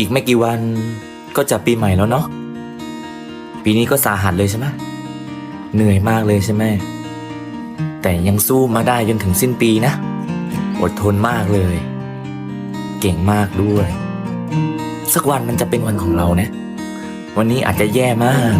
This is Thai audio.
อีกไม่กี่วันก็จะปีใหม่แล้วเนาะ ปีนี้ก็สาหัสเลยใช่ไหมเหนื่อยมากเลยใช่ไหม แต่ยังสู้มาได้จนถึงสิ้นปีนะ อดทนมากเลย เก่งมากด้วย สักวันมันจะเป็นวันของเรานะ วันนี้อาจจะแย่มาก